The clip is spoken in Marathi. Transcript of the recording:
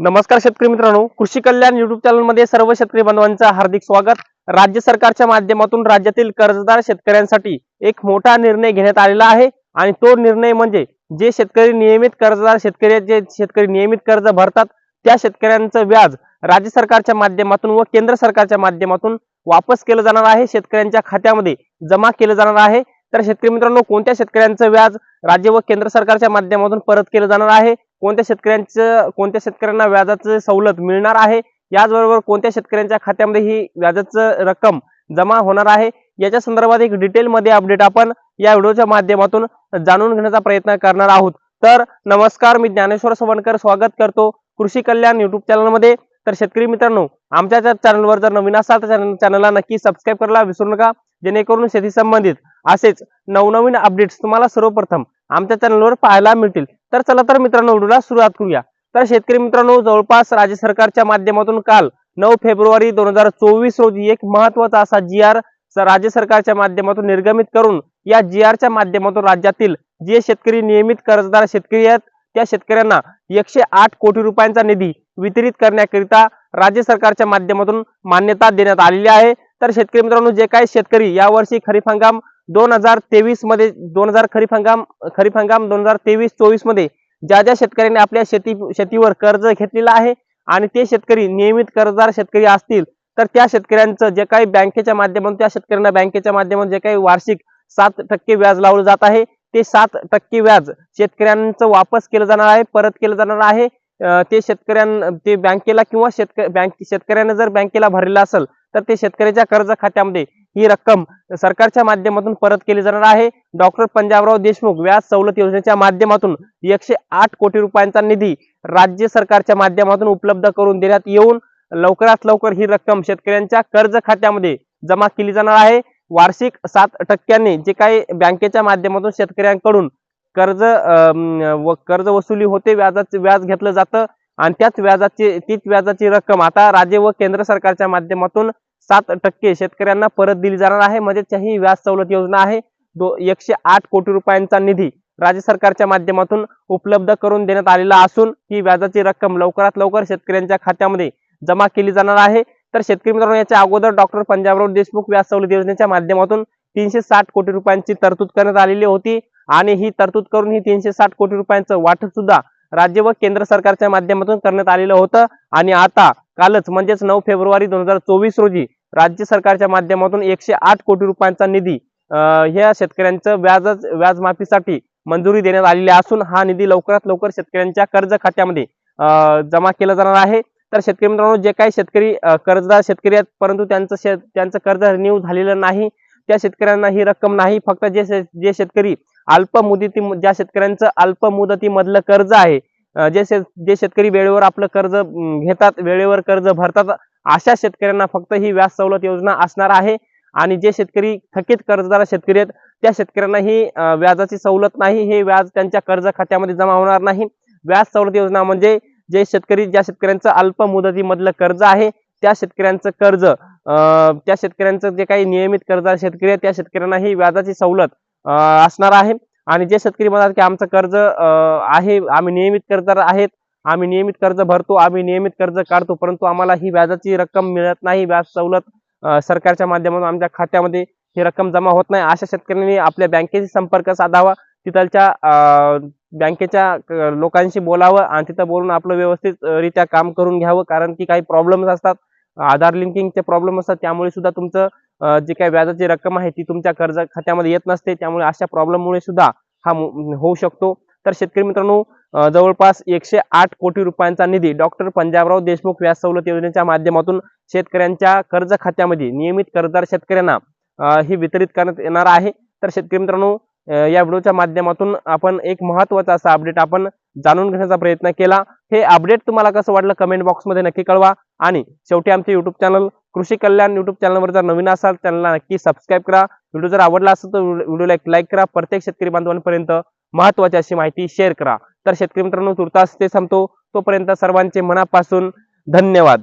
नमस्कार शेतकरी मित्रांनो कृषी कल्याण युट्यूब चॅनलमध्ये सर्व शेतकरी बांधवांचं हार्दिक स्वागत. राज्य सरकारच्या माध्यमातून राज्यातील कर्जदार शेतकऱ्यांसाठी एक मोठा निर्णय घेण्यात आलेला आहे आणि तो निर्णय म्हणजे जे शेतकरी नियमित कर्जदार शेतकरी जे शेतकरी नियमित कर्ज भरतात त्या शेतकऱ्यांचं व्याज राज्य सरकारच्या माध्यमातून व केंद्र सरकारच्या माध्यमातून वापस केलं जाणार आहे. शेतकऱ्यांच्या खात्यामध्ये जमा केलं जाणार आहे. तर शेतकरी मित्रांनो कोणत्या शेतकऱ्यांचं व्याज राज्य व केंद्र सरकारच्या माध्यमातून परत केलं जाणार आहे? कोणत्या शेतकऱ्यांचं कोणत्या शेतकऱ्यांना व्याजाचं सवलत मिळणार आहे? याचबरोबर कोणत्या शेतकऱ्यांच्या खात्यामध्ये ही व्याजाचं रक्कम जमा होणार आहे? याच्या संदर्भात एक डिटेलमध्ये अपडेट आपण या व्हिडिओच्या माध्यमातून जाणून घेण्याचा प्रयत्न करणार आहोत. तर नमस्कार मी ज्ञानेश्वर सवणकर स्वागत करतो कृषी कल्याण युट्यूब चॅनलमध्ये तर शेतकरी मित्रांनो आमच्या चॅनलवर जर नवीन असाल तर चॅनलला नक्की सबस्क्राईब करायला विसरू नका. जेणेकरून शेती संबंधित असेच नवनवीन अपडेट्स तुम्हाला सर्वप्रथम आमच्या चॅनलवर पाहायला मिळतील. तर चला तर मित्रांनो व्हिडिओला सुरुवात करूया. तर शेतकरी मित्रांनो जवळपास राज्य सरकारच्या माध्यमातून काल नऊ फेब्रुवारी दोन हजार चोवीस रोजी एक महत्त्वाचा असा जी आर राज्य सरकारच्या माध्यमातून निर्गमित करून या जी आरच्या माध्यमातून राज्यातील जे शेतकरी नियमित कर्जदार शेतकरी आहेत त्या शेतकऱ्यांना एकशे आठ कोटी रुपयांचा निधी वितरित करण्याकरिता राज्य सरकारच्या माध्यमातून मान्यता देण्यात आलेली आहे. तर शेतकरी मित्रांनो जे काही शेतकरी यावर्षी खरीप हंगाम दोन हजार तेवीसमध्ये दोन हजार खरीप हंगाम खरीप हंगाम दोन हजार तेवीस चोवीसमध्ये ज्या ज्या शेतकऱ्यांनी आपल्या शेती शेतीवर कर्ज घेतलेलं आहे आणि ते शेतकरी नियमित कर्जदार शेतकरी असतील तर त्या शेतकऱ्यांचं जे काही बँकेच्या माध्यमातून त्या शेतकऱ्यांना बँकेच्या माध्यमातून जे काही वार्षिक सात टक्के व्याज लावलं जात आहे ते सात टक्के व्याज शेतकऱ्यांचं वापस केलं जाणार आहे परत केलं जाणार आहे. ते शेतकऱ्यां ते बँकेला किंवा शेतक बँक शेतकऱ्यांना जर बँकेला भरलेलं असेल तर ते शेतकऱ्याच्या कर्ज खात्यामध्ये ही रक्कम सरकारच्या माध्यमातून परत केली जाणार आहे. डॉक्टर पंजाबराव देशमुख व्याज सवलत योजनेच्या माध्यमातून एकशे आठ कोटी रुपयांचा निधी राज्य सरकारच्या माध्यमातून उपलब्ध करून देण्यात येऊन लवकरात लवकर ही रक्कम शेतकऱ्यांच्या कर्ज खात्यामध्ये जमा केली जाणार आहे. वार्षिक सात टक्क्यांनी जे काही बँकेच्या माध्यमातून शेतकऱ्यांकडून कर्ज अं, व कर्ज वसुली होते व्याजाचे व्याज घेतलं जातं. आणि त्याच व्याजाची तीच व्याजाची रक्कम आता राज्य व केंद्र सरकारच्या माध्यमातून सात टक्के शेतकऱ्यांना परत दिली जाणार आहे. म्हणजे ही व्याज सवलत योजना आहे. दो एकशे आठ कोटी रुपयांचा निधी राज्य सरकारच्या माध्यमातून उपलब्ध करून देण्यात आलेला असून ही व्याजाची रक्कम लवकरात लवकर शेतकऱ्यांच्या खात्यामध्ये जमा केली जाणार आहे. तर शेतकरी मित्रांनो याच्या अगोदर डॉक्टर पंजाबराव देशमुख व्याज सवलत योजनेच्या माध्यमातून तीनशे साठ कोटी रुपयांची तरतूद करण्यात आलेली होती आणि ही तरतूद करून ही तीनशे साठ कोटी रुपयांचं वाटप सुद्धा राज्य व केंद्र सरकारच्या माध्यमातून करण्यात आलेलं होतं. आणि आता कालच म्हणजेच नऊ फेब्रुवारी दोन हजार चोवीस रोजी राज्य सरकारच्या माध्यमातून एकशे आठ कोटी रुपयांचा निधी ह्या शेतकऱ्यांचं व्याज व्याजमाफीसाठी मंजुरी देण्यात आलेली असून हा निधी लवकरात लवकर शेतकऱ्यांच्या कर्ज खात्यामध्ये जमा केला जाणार आहे. तर शेतकरी मित्रांनो जे काही शेतकरी कर्जदार शेतकरी आहेत परंतु त्यांचं शेत त्यांचं कर्ज रिन्यू झालेलं नाही त्या शेतकऱ्यांना ही रक्कम नाही फक्त जे शे- जे शेतकरी अल्प मुदती ज्या शेतकऱ्यांचं अल्प मुदतीमधलं कर्ज आहे जे शेत जे शेतकरी वेळेवर आपलं कर्ज घेतात वेळेवर कर्ज भरतात अशा शेतकऱ्यांना फक्त ही व्याज सवलत योजना असणार आहे. आणि जे शेतकरी थकीत कर्जदार शेतकरी आहेत त्या शेतकऱ्यांना ही व्याजाची सवलत नाही. हे व्याज त्यांच्या कर्ज खात्यामध्ये जमा होणार नाही. व्याज सवलत योजना म्हणजे जे शेतकरी ज्या शेतकऱ्यांचं अल्प मुदतीमधलं कर्ज आहे त्या शेतकऱ्यांचं कर्ज त्या शेतकऱ्यांचं जे काही नियमित कर्जदार शेतकरी आहेत त्या शेतकऱ्यांना ही व्याजाची सवलत असणार आहे. आणि जे शेतकरी म्हणतात की आमचं कर्ज आहे आम्ही नियमित कर्जदार आहेत आम्ही नियमित कर्ज भरतो आम्ही नियमित कर्ज काढतो परंतु आम्हाला ही व्याजाची रक्कम मिळत नाही व्याज सवलत सरकारच्या माध्यमातून आमच्या खात्यामध्ये ही रक्कम जमा होत नाही. अशा शेतकऱ्यांनी आपल्या बँकेशी संपर्क साधावा तिथलच्या बँकेच्या लोकांशी बोलावं आणि तिथं बोलून आपलं व्यवस्थित रित्या काम करून घ्यावं कारण की काही प्रॉब्लेम्स असतात. आधार लिंकिंगचे प्रॉब्लेम असतात त्यामुळे सुद्धा तुमचं जी काही व्याजाची रक्कम आहे ती तुमच्या कर्ज खात्यामध्ये येत नसते त्यामुळे अशा प्रॉब्लेममुळे सुद्धा हा होऊ शकतो. तर शेतकरी मित्रांनो जवळपास एकशे आठ कोटी रुपयांचा निधी डॉक्टर पंजाबराव देशमुख व्याज सवलत योजनेच्या माध्यमातून शेतकऱ्यांच्या कर्ज खात्यामध्ये नियमित कर्जदार शेतकऱ्यांना ही वितरित करण्यात येणार आहे. तर शेतकरी मित्रांनो या व्हिडिओच्या माध्यमातून आपण एक महत्त्वाचा असा अपडेट आपण जाणून घेण्याचा प्रयत्न केला. हे अपडेट तुम्हाला कसं वाटलं कमेंट बॉक्समध्ये नक्की कळवा. आणि शेवटी आमचे युट्यूब चॅनल कृषी कल्याण युट्यूब चॅनलवर जर नवीन असाल त्यांना नक्की सबस्क्राईब करा. व्हिडिओ जर आवडला असेल तर व्हिडिओला एक लाईक करा. प्रत्येक शेतकरी बांधवांपर्यंत महत्वाची अशी माहिती शेअर करा. तर शेतकरी मित्रांनो तुर्तास ते संपतो. तोपर्यंत सर्वांचे मनापासून धन्यवाद.